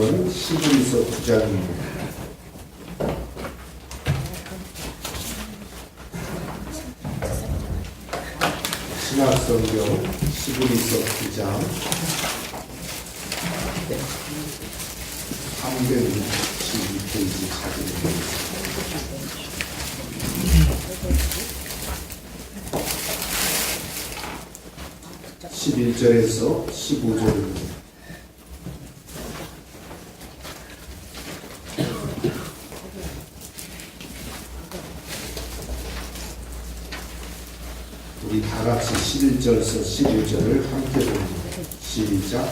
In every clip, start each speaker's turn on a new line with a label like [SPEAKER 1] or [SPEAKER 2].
[SPEAKER 1] 시그리서 9장입니다. 신학성경 시그리서 9장 362페이지 찾으면 됩니다. 11절에서 15절입니다. 우리 다 같이 11절에서 15절을 함께 봅니다. 시작.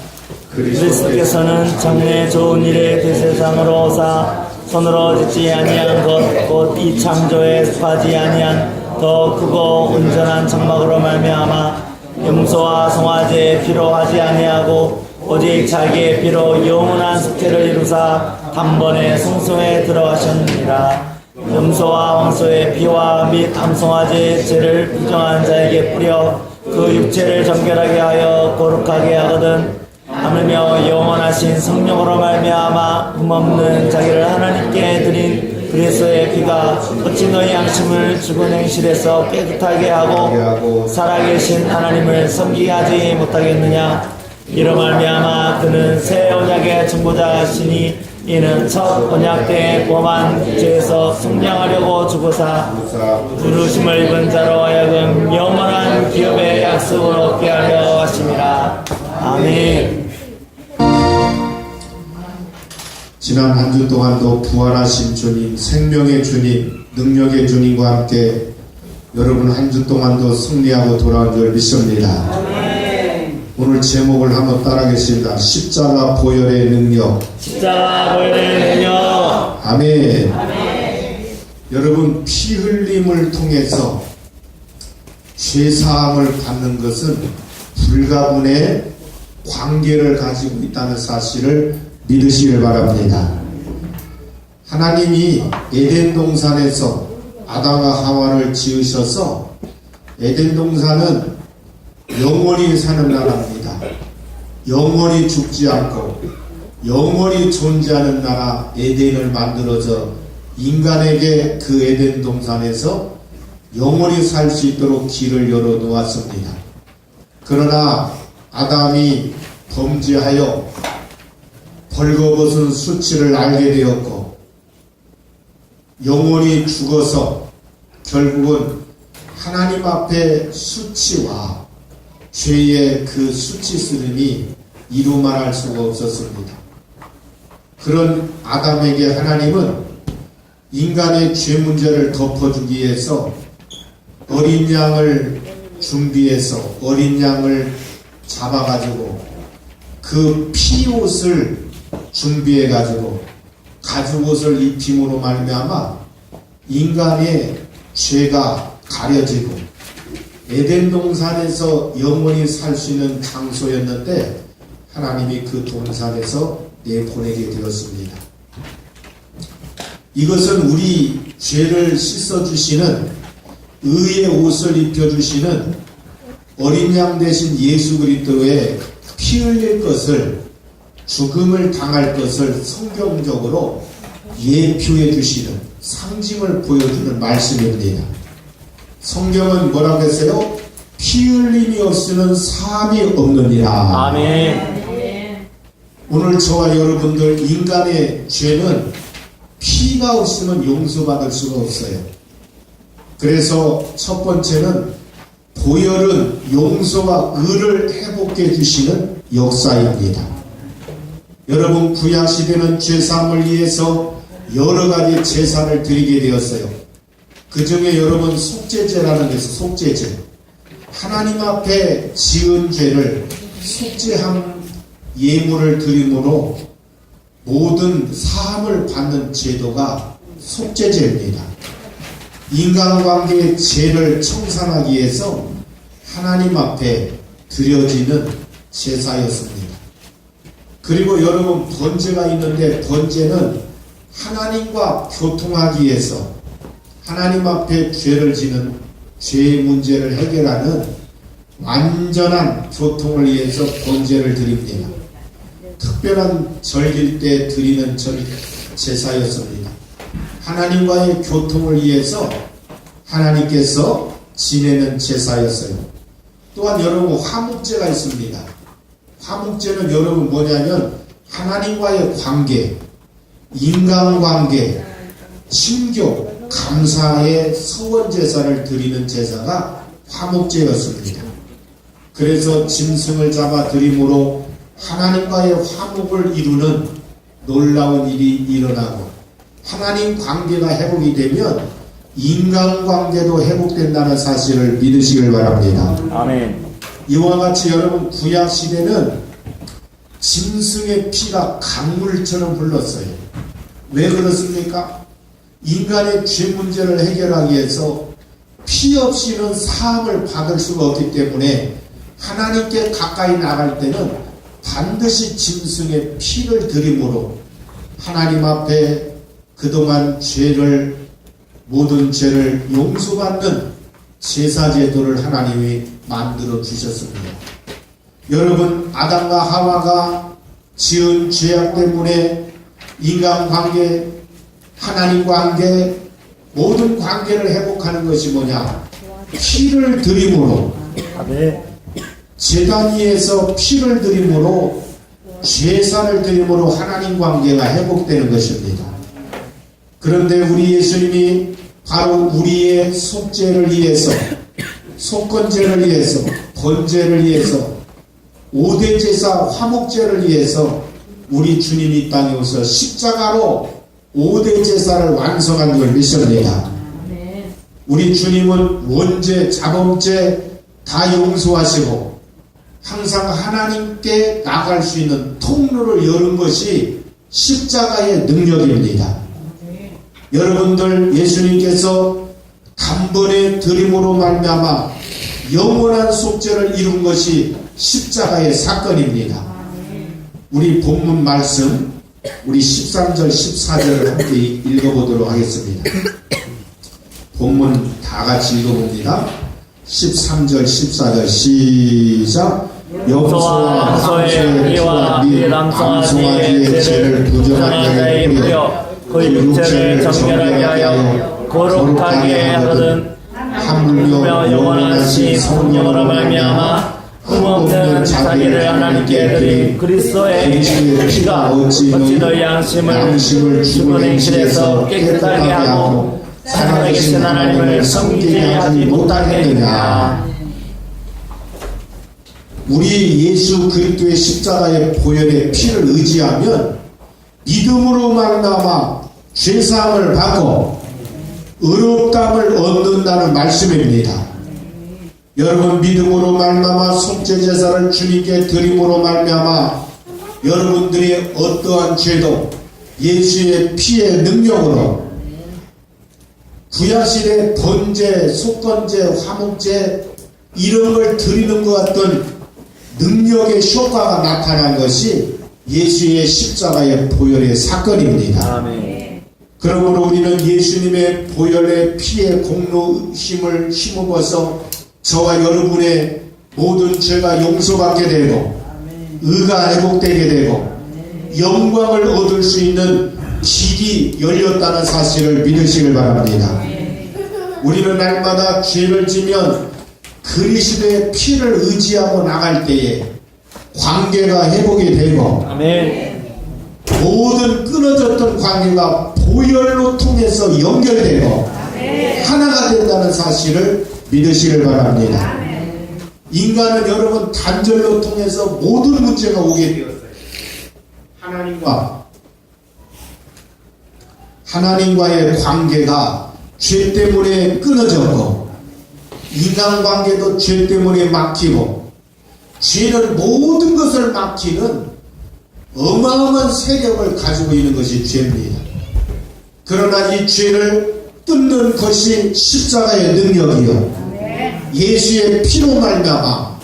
[SPEAKER 2] 그리스도께서는 장래 좋은 일에 대세상으로 오사 손으로 짓지 아니한 것 곧 이 창조에 속하지 아니한 더 크고 온전한 장막으로 말미암아 염소와 송아지의 피로 하지 아니하고 오직 자기의 피로 영원한 숙제를 이루사 단번에 성소에 들어가셨느니라 염소와 황소의 피와 및 암송아지의 죄를 부정한 자에게 뿌려 그 육체를 정결하게 하여 거룩하게 하거든. 하물며 영원하신 성령으로 말미암아 흠없는 자기를 하나님께 드린 그리스도의 피가 어찌 너희 양심을 죽은 행실에서 깨끗하게 하고 살아계신 하나님을 섬기게 하지 못하겠느냐? 이로 말미암아 그는 새 언약의 중보자시니 이는 첫 언약 때의 범한 죄에서 승량하려고 죽으사 부르심을 입은 자로 하여금 영원한 기업의 약속을 얻게 하려 하심이라 아멘
[SPEAKER 1] 지난 한 주 동안도 부활하신 주님, 생명의 주님, 능력의 주님과 함께 여러분 한 주 동안도 승리하고 돌아온 줄 믿습니다. 오늘 제목을 한번 따라하겠습니다. 십자가 보혈의 능력.
[SPEAKER 2] 십자가 보혈의 능력
[SPEAKER 1] 아멘. 여러분 피 흘림을 통해서 죄 사함을 받는 것은 불가분의 관계를 가지고 있다는 사실을 믿으시길 바랍니다. 하나님이 에덴 동산에서 아담과 하와를 지으셔서 에덴 동산은 영원히 사는 나라입니다. 영원히 죽지 않고 영원히 존재하는 나라 에덴을 만들어서 인간에게 그 에덴 동산에서 영원히 살 수 있도록 길을 열어 놓았습니다. 그러나 아담이 범죄하여 벌거벗은 수치를 알게 되었고 영원히 죽어서 결국은 하나님 앞에 수치와 죄의 그 수치스름이 이루 말할 수가 없었습니다. 그런 아담에게 하나님은 인간의 죄 문제를 덮어주기 위해서 어린 양을 준비해서 어린 양을 잡아가지고 그 피옷을 준비해가지고 가죽옷을 입힘으로 말미암아 인간의 죄가 가려지고 에덴 동산에서 영원히 살 수 있는 장소였는데 하나님이 그 동산에서 내보내게 되었습니다. 이것은 우리 죄를 씻어주시는 의의 옷을 입혀주시는 어린 양 대신 예수 그리스도의 피 흘릴 것을 죽음을 당할 것을 성경적으로 예표해 주시는 상징을 보여주는 말씀입니다. 성경은 뭐라고 했어요? 피 흘림이 없으면 사함이 없느니라.
[SPEAKER 2] 아멘
[SPEAKER 1] 오늘 저와 여러분들 인간의 죄는 피가 없으면 용서받을 수가 없어요. 그래서 첫 번째는 보혈은 용서와 의를 회복해 주시는 역사입니다. 여러분 구약 시대는 제사함을 위해서 여러 가지 제사를 드리게 되었어요. 그 중에 여러분 속죄제라는 데서 속죄제 하나님 앞에 지은 죄를 속죄함 예물을 드림으로 모든 사함을 받는 제도가 속죄제입니다. 인간관계의 죄를 청산하기 위해서 하나님 앞에 드려지는 제사였습니다. 그리고 여러분 번제가 있는데 번제는 하나님과 교통하기 위해서 하나님 앞에 죄를 지는 죄의 문제를 해결하는 완전한 교통을 위해서 번제를 드립니다. 특별한 절길 때 드리는 절 제사였습니다. 하나님과의 교통을 위해서 하나님께서 지내는 제사였어요. 또한 여러분 화목제가 있습니다. 화목제는 여러분 뭐냐면 하나님과의 관계, 인간관계, 신교, 감사의 서원 제사를 드리는 제사가 화목제였습니다. 그래서 짐승을 잡아 드림으로 하나님과의 화목을 이루는 놀라운 일이 일어나고 하나님 관계가 회복이 되면 인간 관계도 회복된다는 사실을 믿으시길 바랍니다.
[SPEAKER 2] 아멘.
[SPEAKER 1] 이와 같이 여러분 구약 시대는 짐승의 피가 강물처럼 흘렀어요. 왜 그렇습니까? 인간의 죄 문제를 해결하기 위해서 피 없이는 사함을 받을 수가 없기 때문에 하나님께 가까이 나갈 때는 반드시 짐승의 피를 드림으로 하나님 앞에 그동안 죄를 모든 죄를 용서받는 제사 제도를 하나님이 만들어 주셨습니다. 여러분 아담과 하와가 지은 죄악 때문에 인간 관계, 하나님 관계, 모든 관계를 회복하는 것이 뭐냐? 피를 드림으로. 재단 위에서 피를 드림으로 제사를 드림으로 하나님 관계가 회복되는 것입니다. 그런데 우리 예수님이 바로 우리의 속죄를 위해서 속건죄를 위해서 번제를 위해서 오대 제사 화목제를 위해서 우리 주님이 이 땅에 오셔 십자가로 오대 제사를 완성한 걸 믿습니다. 우리 주님은 원죄, 자범죄 다 용서하시고 항상 하나님께 나갈 수 있는 통로를 여는 것이 십자가의 능력입니다. 여러분들 예수님께서 단번에 드림으로 말미암아 영원한 속죄를 이룬 것이 십자가의 사건입니다. 우리 본문 말씀 우리 13절 14절을 함께 읽어보도록 하겠습니다. 본문 다 같이 읽어봅니다. 13절 14절 시작
[SPEAKER 2] 용서와 용서의 피와 이 랑성아지의 죄를 부정한 자에 뿌려 그 육체를 정결하게 하여 거룩하게 하거든 하물며 영원하신 성령으로 말미암아 흠없는 자기를 하나님께 드린 그리스도의 피가 어찌 너희 양심을 죽은 행실에서 깨끗하게 하고 살아계신 하나님을 섬기게 하지 못하겠느냐.
[SPEAKER 1] 우리 예수 그리스도의 십자가의 보혈의 피를 의지하면 믿음으로 말미암아 죄사함을 받고 의롭담을 얻는다는 말씀입니다. 여러분 믿음으로 말미암아 속죄 제사를 주님께 드림으로 말미암아 여러분들의 어떠한 죄도 예수의 피의 능력으로 구약시대 번제, 속건제, 화목제 이런 걸 드리는 것 같은 능력의 효과가 나타난 것이 예수의 십자가의 보혈의 사건입니다.
[SPEAKER 2] 아멘
[SPEAKER 1] 그러므로 우리는 예수님의 보혈의 피의 공로 힘을 힘입어서 저와 여러분의 모든 죄가 용서받게 되고 의가 회복되게 되고 영광을 얻을 수 있는 길이 열렸다는 사실을 믿으시길 바랍니다. 우리는 날마다 죄를 지면 그리스도의 피를 의지하고 나갈 때에 관계가 회복이 되고
[SPEAKER 2] 아멘
[SPEAKER 1] 모든 끊어졌던 관계가 보혈로 통해서 연결되고 하나가 된다는 사실을 믿으시길 바랍니다. 인간은 여러분 단절로 통해서 모든 문제가 오게 되었어요. 하나님과 하나님과의 관계가 죄 때문에 끊어졌고 인간 관계도 죄 때문에 막히고 죄는 모든 것을 막히는 어마어마한 세력을 가지고 있는 것이 죄입니다. 그러나 이 죄를 뜯는 것이 십자가의 능력이요. 예수의 피로 말미암아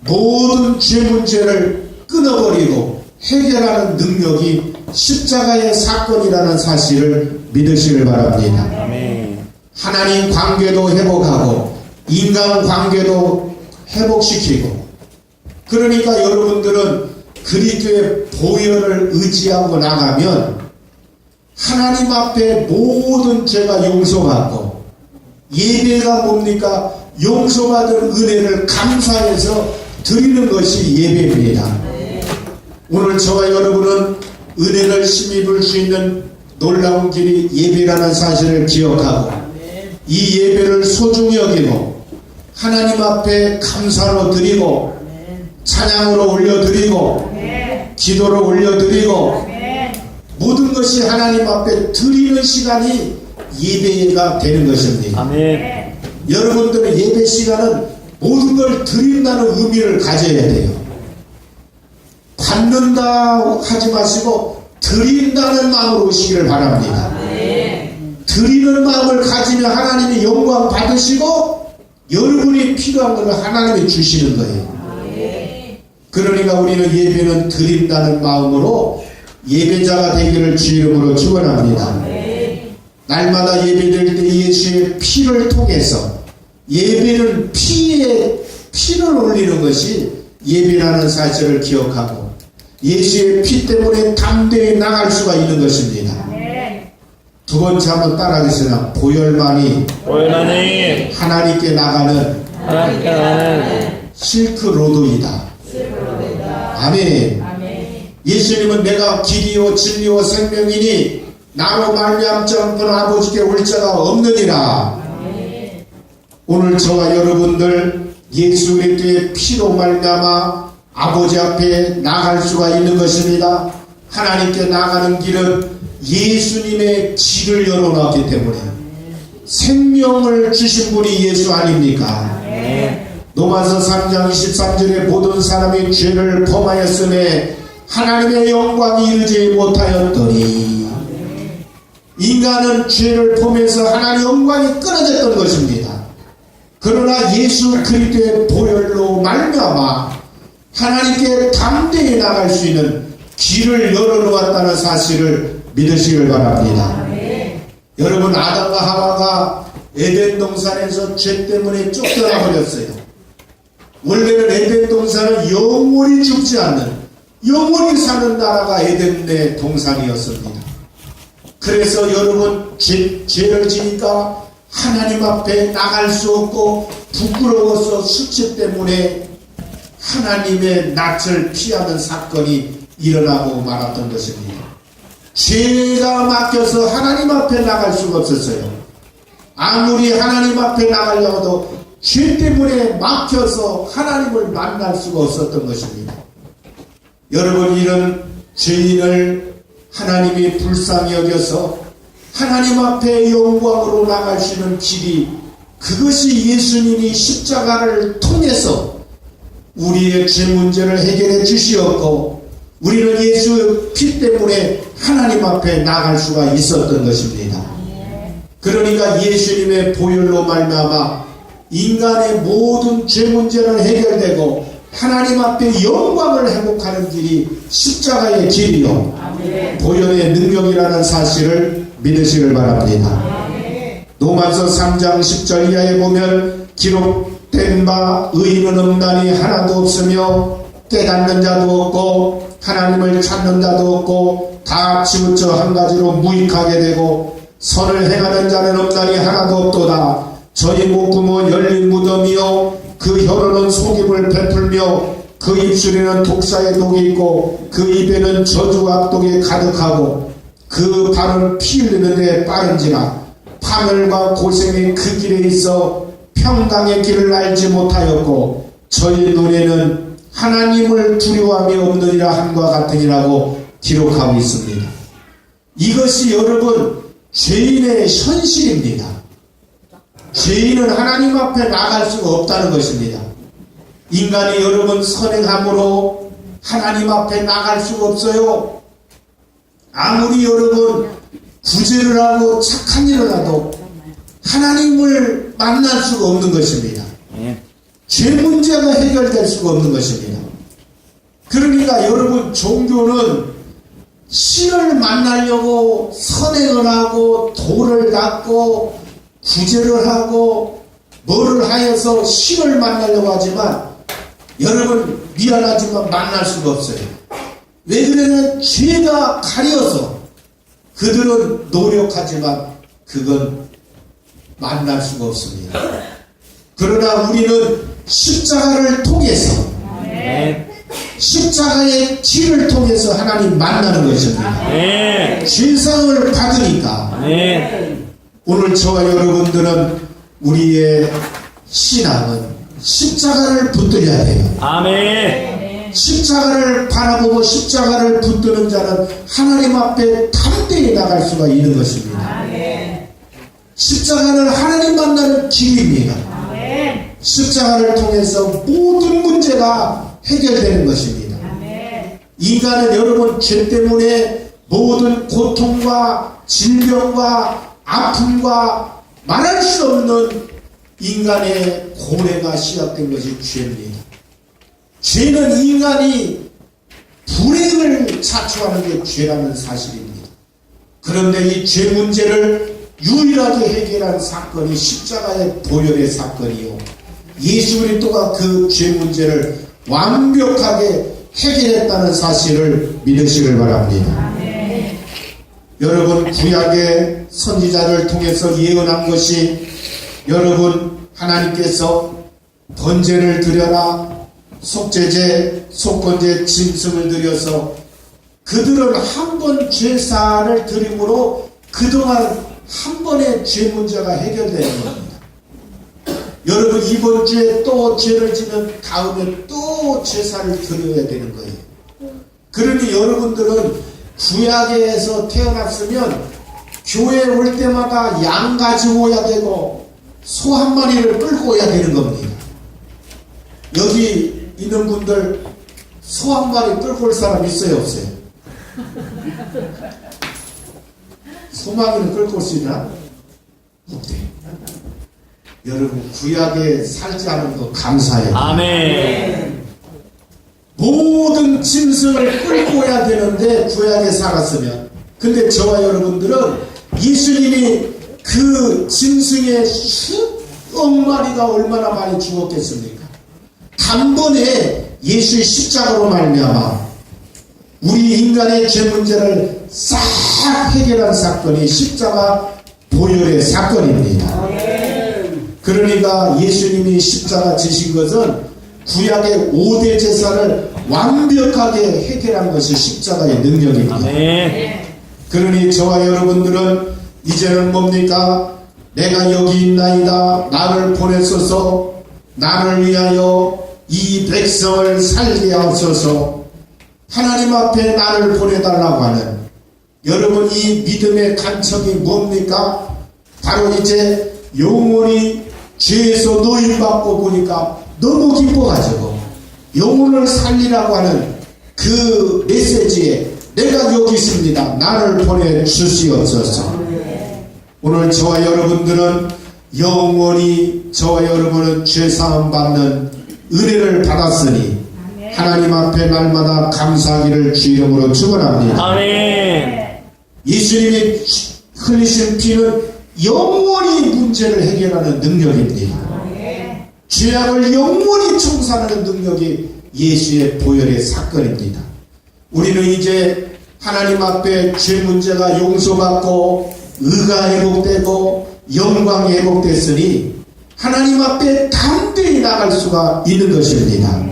[SPEAKER 1] 모든 죄 문제를 끊어버리고 해결하는 능력이 십자가의 사건이라는 사실을 믿으시길 바랍니다. 하나님 관계도 회복하고 인간 관계도 회복시키고 그러니까 여러분들은 그리스도의 보혈을 의지하고 나가면 하나님 앞에 모든 죄가 용서받고 예배가 뭡니까? 용서받은 은혜를 감사해서 드리는 것이 예배입니다. 오늘 저와 여러분은 은혜를 힘입을 수 있는 놀라운 길이 예배라는 사실을 기억하고 이 예배를 소중히 여기고 하나님 앞에 감사로 드리고 찬양으로 올려드리고 기도로 올려드리고 모든 것이 하나님 앞에 드리는 시간이 예배가 되는 것입니다.
[SPEAKER 2] 아멘.
[SPEAKER 1] 여러분들의 예배 시간은 모든 걸 드린다는 의미를 가져야 돼요. 받는다 하지 마시고 드린다는 마음으로 오시기를 바랍니다. 드리는 마음을 가지면 하나님이 영광 받으시고 여러분이 필요한 것을 하나님이 주시는 거예요. 그러니까 우리는 예배는 드린다는 마음으로 예배자가 되기를 주 이름으로 축원합니다. 날마다 예배드릴 때 예수의 피를 통해서 예배는 피에 피를 올리는 것이 예배라는 사실을 기억하고 예수의 피 때문에 담대히 나갈 수가 있는 것입니다. 두 번째 한번 따라하겠습니다. 보혈만이 하나님께 나가는
[SPEAKER 2] 하나님께 나는
[SPEAKER 1] 실크로드이다. 아멘. 예수님은 내가 길이요 진리요 생명이니 나로 말미암지 않고는 아버지께 올 자가 없느니라. 오늘 저와 여러분들 예수 그리스도의 피로 말미암아 아버지 앞에 나갈 수가 있는 것입니다. 하나님께 나가는 길은 예수님의 길을 열어놨기 때문에 생명을 주신 분이 예수 아닙니까? 로마서 3장 23절에 모든 사람이 죄를 범하였음에 하나님의 영광이 이르지 못하였더니 인간은 죄를 범해서 하나님의 영광이 끊어졌던 것입니다. 그러나 예수 그리스도의 보혈로 말미암아 하나님께 담대히 나갈 수 있는 길을 열어놓았다는 사실을 믿으시길 바랍니다. 여러분 아담과 하와가 에덴 동산에서 죄 때문에 쫓겨나 버렸어요. 원래는 에덴 동산은 영원히 죽지 않는 영원히 사는 나라가 에덴 내 동산이었습니다. 그래서 여러분 죄, 죄를 지니까 하나님 앞에 나갈 수 없고 부끄러워서 수치 때문에 하나님의 낯을 피하는 사건이 일어나고 말았던 것입니다. 죄가 막혀서 하나님 앞에 나갈 수가 없었어요. 아무리 하나님 앞에 나가려고도 죄 때문에 막혀서 하나님을 만날 수가 없었던 것입니다. 여러분 이런 죄인을 하나님이 불쌍히 여겨서 하나님 앞에 영광으로 나갈 수 있는 길이 그것이 예수님이 십자가를 통해서 우리의 죄 문제를 해결해 주시었고 우리는 예수 피 때문에 하나님 앞에 나갈 수가 있었던 것입니다. 그러니까 예수님의 보혈로 말미암아 인간의 모든 죄 문제는 해결되고 하나님 앞에 영광을 회복하는 길이 십자가의 길이요. 보혈의 능력이라는 사실을 믿으시길 바랍니다. 로마서 3장 10절 이하에 보면 기록된 바 의인은 없나니 하나도 없으며 깨닫는 자도 없고 하나님을 찾는 자도 없고 다 치우쳐 한 가지로 무익하게 되고 선을 행하는 자는 없나니 하나도 없도다. 저희 목구멍은 열린 무덤이요 그 혀로는 속임을 베풀며 그 입술에는 독사의 독이 있고 그 입에는 저주와 악독이 가득하고 그 발은 피 흘리는 데 빠른지라 파멸과 고생이 그 길에 있어 평강의 길을 알지 못하였고 저희 눈에는 하나님을 두려워함이 없느니라 함과 같으니라고 기록하고 있습니다. 이것이 여러분 죄인의 현실입니다. 죄인은 하나님 앞에 나갈 수가 없다는 것입니다. 인간이 여러분 선행함으로 하나님 앞에 나갈 수가 없어요. 아무리 여러분 구제를 하고 착한 일을 하도 하나님을 만날 수가 없는 것입니다.
[SPEAKER 2] 예.
[SPEAKER 1] 죄 문제가 해결될 수가 없는 것입니다. 그러니까 여러분 종교는 신을 만나려고 선행을 하고 도를 닦고 구제를 하고 뭐를 하여서 신을 만나려고 하지만 여러분 미안하지만 만날 수가 없어요. 왜 그러냐면 죄가 가려서 그들은 노력하지만 그건 만날 수가 없습니다. 그러나 우리는 십자가를 통해서. 십자가의 길을 통해서 하나님 만나는 것입니다. 죄상을 받으니까. 오늘 저와 여러분들은 우리의 신앙은 십자가를 붙들어야 돼요.
[SPEAKER 2] 아멘.
[SPEAKER 1] 십자가를 바라보고 십자가를 붙드는 자는 하나님 앞에 담대히 나갈 수가 있는 것입니다. 십자가는 하나님 만나는 길입니다. 십자가를 통해서 모든 문제가 해결되는 것입니다. 인간은 여러분 죄 때문에 모든 고통과 질병과 아픔과 말할 수 없는 인간의 고뇌가 시작된 것이 죄입니다. 죄는 인간이 불행을 자초하는 게 죄라는 사실입니다. 그런데 이 죄 문제를 유일하게 해결한 사건이 십자가의 보혈의 사건이요. 예수 그리스도가 그 죄 문제를 완벽하게 해결했다는 사실을 믿으시길 바랍니다. 여러분 구약의 선지자를 통해서 예언한 것이 여러분 하나님께서 번제를 드려라 속죄제 속건제 짐승을 드려서 그들은 한 번 죄사를 드림으로 그동안 한 번의 죄 문제가 해결되는 겁니다. 여러분 이번 주에 또 죄를 지면 다음에 또 제사를 드려야 되는 거예요. 그러니 여러분들은 구약에서 태어났으면 교회 올 때마다 양 가지고 오야 되고 소 한 마리를 끌고 오야 되는 겁니다. 여기 있는 분들 소 한 마리 끌고 올 사람 있어요 없어요? 소망이는 끌고 올 수 있나? 없대. 여러분 구약에 살지 않은 거 감사해요.
[SPEAKER 2] 아멘.
[SPEAKER 1] 모든 짐승을 끌고 와야 되는데 구약에 살았으면 근데 저와 여러분들은 예수님이 그 짐승의 수억 마리가 얼마나 많이 죽었겠습니까? 단번에 예수의 십자가로 말미암아 우리 인간의 죄 문제를 싹 해결한 사건이 십자가 보혈의 사건입니다. 그러니까 예수님이 십자가 지신 것은 구약의 5대 제사를 완벽하게 해결한 것이 십자가의 능력입니다. 그러니 저와 여러분들은 이제는 뭡니까? 내가 여기 있나이다. 나를 보내소서. 나를 위하여 이 백성을 살게 하소서. 하나님 앞에 나를 보내달라고 하는 여러분 이 믿음의 간척이 뭡니까? 바로 이제 영원히 죄에서 노임받고 보니까 너무 기뻐가지고 영혼을 살리라고 하는 그 메시지에 내가 여기 있습니다. 나를 보내 주시옵소서. 오늘 저와 여러분들은 영원히 저와 여러분은 죄사함 받는 은혜를 받았으니 하나님 앞에 날마다 감사하기를 주 이름으로 축원합니다.
[SPEAKER 2] 아멘.
[SPEAKER 1] 예수님이 흘리신 피는 영원히 문제를 해결하는 능력입니다. 죄악을 영원히 청산하는 능력이 예수의 보혈의 사건입니다. 우리는 이제 하나님 앞에 죄 문제가 용서받고 의가 회복되고 영광이 회복됐으니 하나님 앞에 담대히 나갈 수가 있는 것입니다.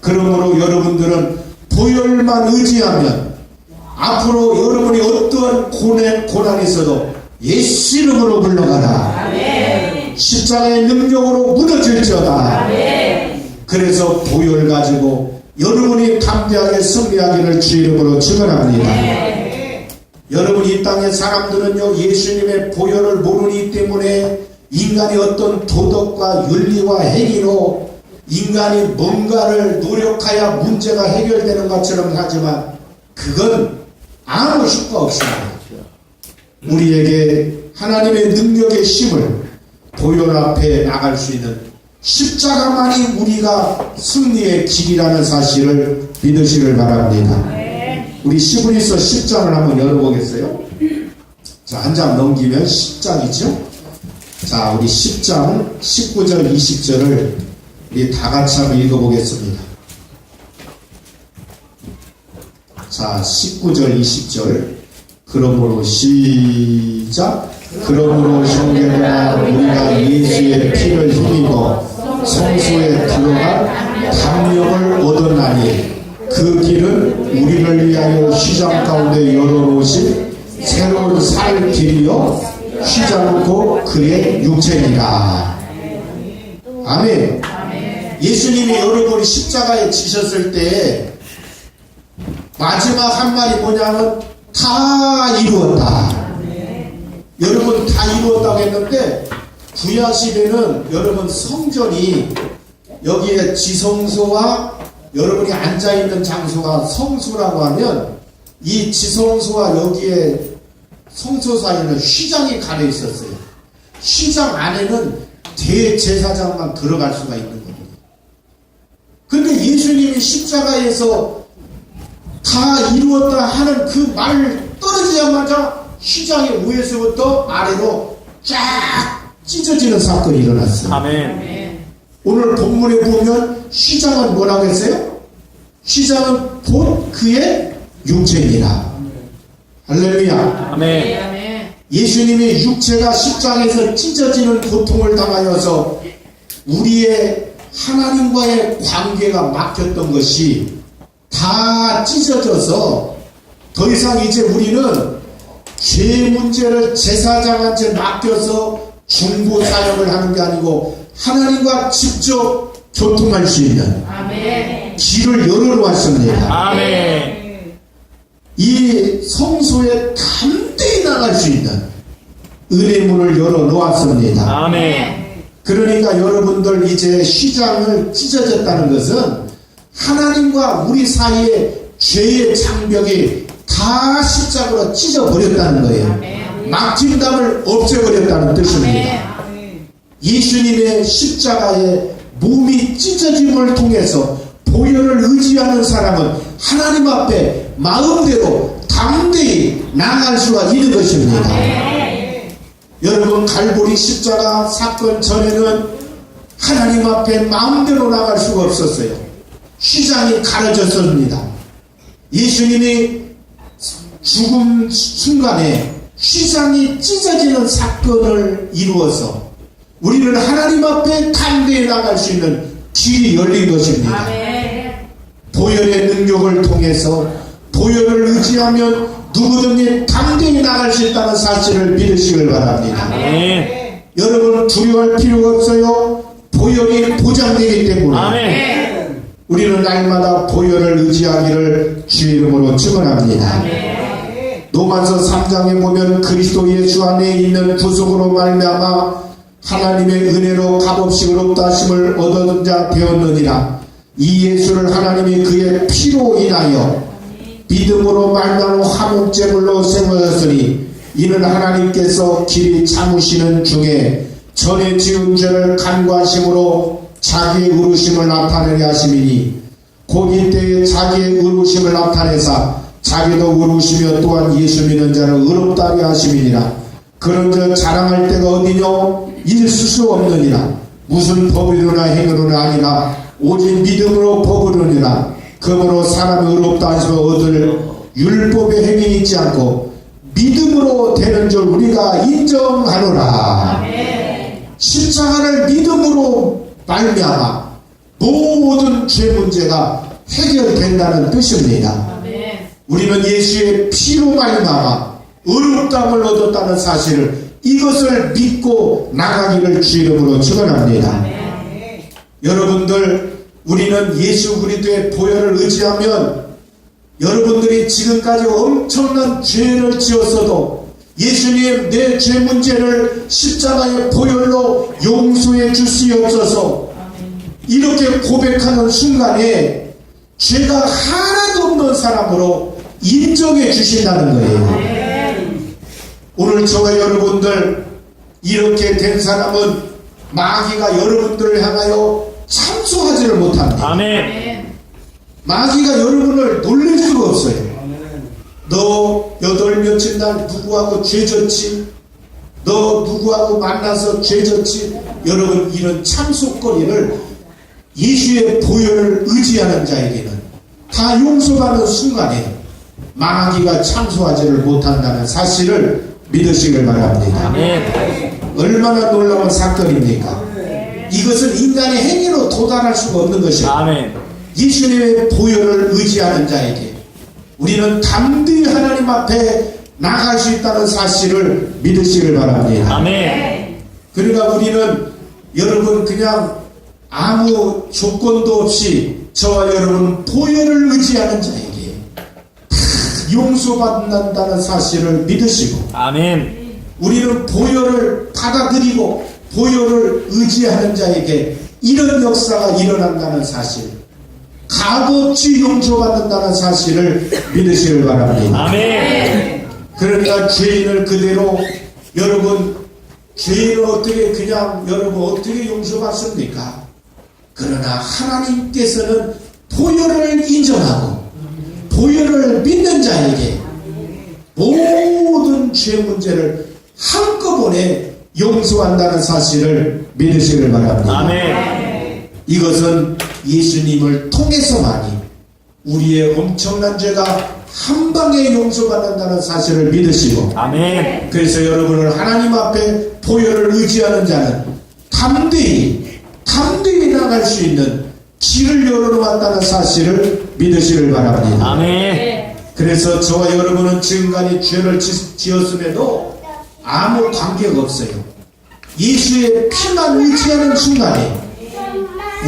[SPEAKER 1] 그러므로 여러분들은 보혈만 의지하면 앞으로 여러분이 어떠한 고난, 고난이 있어도 예수 이름으로 불러가라. 십자가의 능력으로 무너질지어다. 그래서 보혈 가지고 여러분이 담대하게 승리하기를 주 이름으로 축원합니다. 여러분 이 땅의 사람들은요 예수님의 보혈을 모르기 때문에 인간이 어떤 도덕과 윤리와 행위로 인간이 뭔가를 노력하여 문제가 해결되는 것처럼 하지만 그건 아무 효과 없습니다. 우리에게 하나님의 능력의 힘을 보혈 앞에 나갈 수 있는 십자가만이 우리가 승리의 길이라는 사실을 믿으시길 바랍니다. 우리 시브리서 10장을 한번 열어보겠어요? 자, 한 장 넘기면 10장이죠? 자, 우리 10장 19절, 20절을 우리 다 같이 한번 읽어보겠습니다. 자, 19절, 20절. 그러므로 시작. 그러므로 형제들아 우리가 예수의 피를 힘입어 성소에 들어갈 담력을 얻었나니 그 길은 우리를 위하여 휘장 가운데 열어놓으신 새로운 살 길이요 휘장은 곧 그의 육체니라. 아멘. 예수님이 여러분이 십자가에 지셨을 때 마지막 한 말이 뭐냐면 다 이루었다. 여러분 다 이루었다고 했는데 구약 시대는 여러분 성전이 여기에 지성소와 여러분이 앉아 있는 장소가 성소라고 하면 이 지성소와 여기에 성소 사이에는 휘장이 가려 있었어요. 휘장 안에는 대제사장만 들어갈 수가 있는 겁니다. 근데 예수님이 십자가에서 다 이루었다 하는 그 말 떨어지자마자 휘장의 위에서부터 아래로 쫙 찢어지는 사건이 일어났어요.
[SPEAKER 2] 아멘.
[SPEAKER 1] 오늘 본문에 보면 휘장은 뭐라고 했어요? 휘장은 곧 그의 육체니라. 할렐루야.
[SPEAKER 2] 아멘.
[SPEAKER 1] 예수님의 육체가 십장에서 찢어지는 고통을 당하여서 우리의 하나님과의 관계가 막혔던 것이 다 찢어져서 더 이상 이제 우리는 죄 문제를 제사장한테 맡겨서 중보 사역을 하는 게 아니고 하나님과 직접 교통할 수 있는 길을 열어놓았습니다.
[SPEAKER 2] 아멘.
[SPEAKER 1] 이 성소에 담대히 나갈 수 있는 은혜 문을 열어놓았습니다.
[SPEAKER 2] 아멘.
[SPEAKER 1] 그러니까 여러분들 이제 휘장을 찢어졌다는 것은 하나님과 우리 사이에 죄의 장벽이 다 십자가로 찢어버렸다는 거예요. 막힌담을 없애버렸다는 뜻입니다. 예수님의 십자가의 몸이 찢어짐을 통해서 보혈을 의지하는 사람은 하나님 앞에 마음대로 담대히 나갈 수가 있는 것입니다. 여러분 갈보리 십자가 사건 전에는 하나님 앞에 마음대로 나갈 수가 없었어요. 휘장이 가려졌습니다. 예수님이 죽음 순간에 휘장이 찢어지는 사건을 이루어서 우리는 하나님 앞에 담대히 나갈 수 있는 길이 열린 것입니다. 보혈의 능력을 통해서 보혈을 의지하면 누구든지 담대히 나갈 수 있다는 사실을 믿으시길 바랍니다.
[SPEAKER 2] 아멘.
[SPEAKER 1] 여러분 두려워할 필요가 없어요. 보혈이 보장되기 때문에
[SPEAKER 2] 아멘.
[SPEAKER 1] 우리는 날마다 보혈을 의지하기를 주 이름으로 축원합니다. 로마서 3장에 보면 그리스도 예수 안에 있는 구속으로 말미암아 하나님의 은혜로 값없이 의롭다 하심을 얻은 자 되었느니라. 이 예수를 하나님이 그의 피로 인하여 믿음으로 말미암아 화목제물로 세워졌으니 이는 하나님께서 길이 참으시는 중에 전에 지은 죄를 간과하심으로 자기의 의루심을 나타내려 하심이니 곧 이때에 자기의 의루심을 나타내사 자기도 의루시며 또한 예수 믿는 자를 의롭다 하려 하심이니라. 그런 저 자랑할 때가 어디뇨? 있을 수 없느니라. 무슨 법이로나 행위로나 아니라 오직 믿음으로 법으로니라. 그러므로 사람이 의롭다 하시며 얻을 율법의 행위 있지 않고 믿음으로 되는 줄 우리가 인정하노라. 십자가를 믿음으로 말미암아 모든 죄 문제가 해결된다는 뜻입니다. 우리는 예수의 피로 말미암아 의롭다함을 얻었다는 사실을 이것을 믿고 나가기를 주 이름으로 축원합니다. 여러분들 우리는 예수 그리스도의 보혈을 의지하면 여러분들이 지금까지 엄청난 죄를 지었어도 예수님 내 죄 문제를 십자가의 보혈로 용서해 주시옵소서 이렇게 고백하는 순간에 죄가 하나도 없는 사람으로 인정해 주신다는 거예요. 오늘 저와 여러분들 이렇게 된 사람은 마귀가 여러분들을 향하여 참수하지를 못합니다.
[SPEAKER 2] 아멘.
[SPEAKER 1] 마귀가 여러분을 놀릴 수가 없어요. 너 여덟 며칠 날 누구하고 죄졌지? 너 누구하고 만나서 죄졌지? 여러분 이런 참속거리를 예수의 보혈을 의지하는 자에게는 다 용서받는 순간에 마귀가 참소하지를 못한다는 사실을 믿으시길 바랍니다. 얼마나 놀라운 사건입니까? 이것은 인간의 행위로 도달할 수가 없는.
[SPEAKER 2] 아멘.
[SPEAKER 1] 예수님의 보혈을 의지하는 자에게 우리는 담대히 하나님 앞에 나갈 수 있다는 사실을 믿으시길 바랍니다.
[SPEAKER 2] 아멘.
[SPEAKER 1] 그러니까 우리는 여러분 그냥 아무 조건도 없이 저와 여러분 보혈을 의지하는 다 용서받는다는 사실을 믿으시고
[SPEAKER 2] 아멘.
[SPEAKER 1] 우리는 보혈을 받아들이고 보혈을 의지하는 자에게 이런 역사가 일어난다는 사실 값없이 용서받는다는 사실을 믿으시길 바랍니다.
[SPEAKER 2] 아멘.
[SPEAKER 1] 그러니까 죄인을 그대로 여러분 죄인을 어떻게 그냥 여러분 어떻게 용서받습니까? 그러나 하나님께서는 보혈을 인정하고 보혈을 믿는 자에게 모든 죄 문제를 한꺼번에 용서한다는 사실을 믿으시길 바랍니다.
[SPEAKER 2] 아멘.
[SPEAKER 1] 이것은 예수님을 통해서만이 우리의 엄청난 죄가 한 방에 용서받는다는 사실을 믿으시고
[SPEAKER 2] 아멘.
[SPEAKER 1] 그래서 여러분을 하나님 앞에 보혈을 의지하는 자는 담대히 담대히 나갈 수 있는 길을 열어놓았다는 사실을 믿으시길 바랍니다.
[SPEAKER 2] 아멘.
[SPEAKER 1] 그래서 저와 여러분은 지금까지 죄를 지- 지었음에도 아무 관계가 없어요. 예수의 피만 의지하는 순간에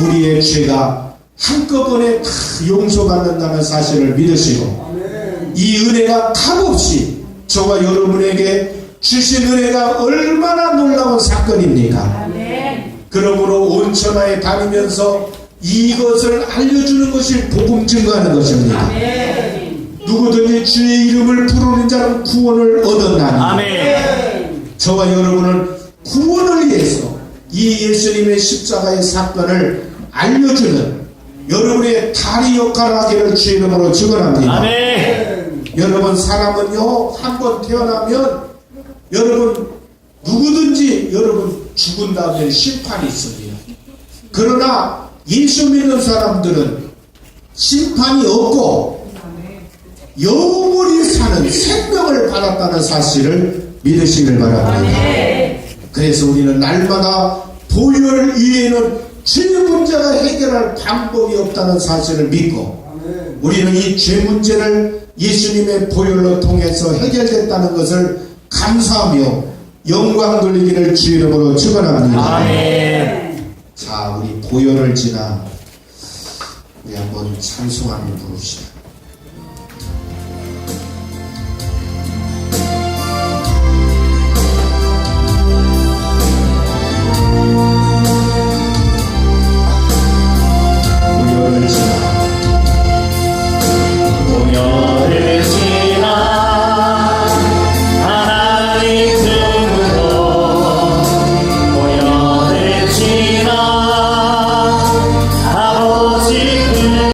[SPEAKER 1] 우리의 죄가 한꺼번에 다 용서받는다는 사실을 믿으시고 이 은혜가 값없이 저와 여러분에게 주신 은혜가 얼마나 놀라운 사건입니까? 그러므로 온천하에 다니면서 이것을 알려주는 것이 복음 증거하는 것입니다. 누구든지 주의 이름을 부르는 자는 구원을 얻었나니
[SPEAKER 2] 아멘.
[SPEAKER 1] 저와 여러분은 구원을 위해서 이 예수님의 십자가의 사건을 알려주는 여러분의 다리 역할을 하기를 주 이름으로.
[SPEAKER 2] 아멘.
[SPEAKER 1] 여러분 사람은요 한 번 태어나면 여러분 누구든지 여러분 죽은 다음에 심판이 있습니다. 그러나 예수 믿는 사람들은 심판이 없고 영원히 사는 생명을 받았다는 사실을 믿으시길 바랍니다. 그래서 우리는 날마다 보혈 위에는 죄 문제가 해결할 방법이 없다는 사실을 믿고 우리는 이 죄 문제를 예수님의 보혈로 통해서 해결됐다는 것을 감사하며 영광 돌리기를 주 이름으로 축원합니다.
[SPEAKER 2] 아멘.
[SPEAKER 1] 자, 우리 보혈을 지나 우리 한번 찬송하며 부릅시다.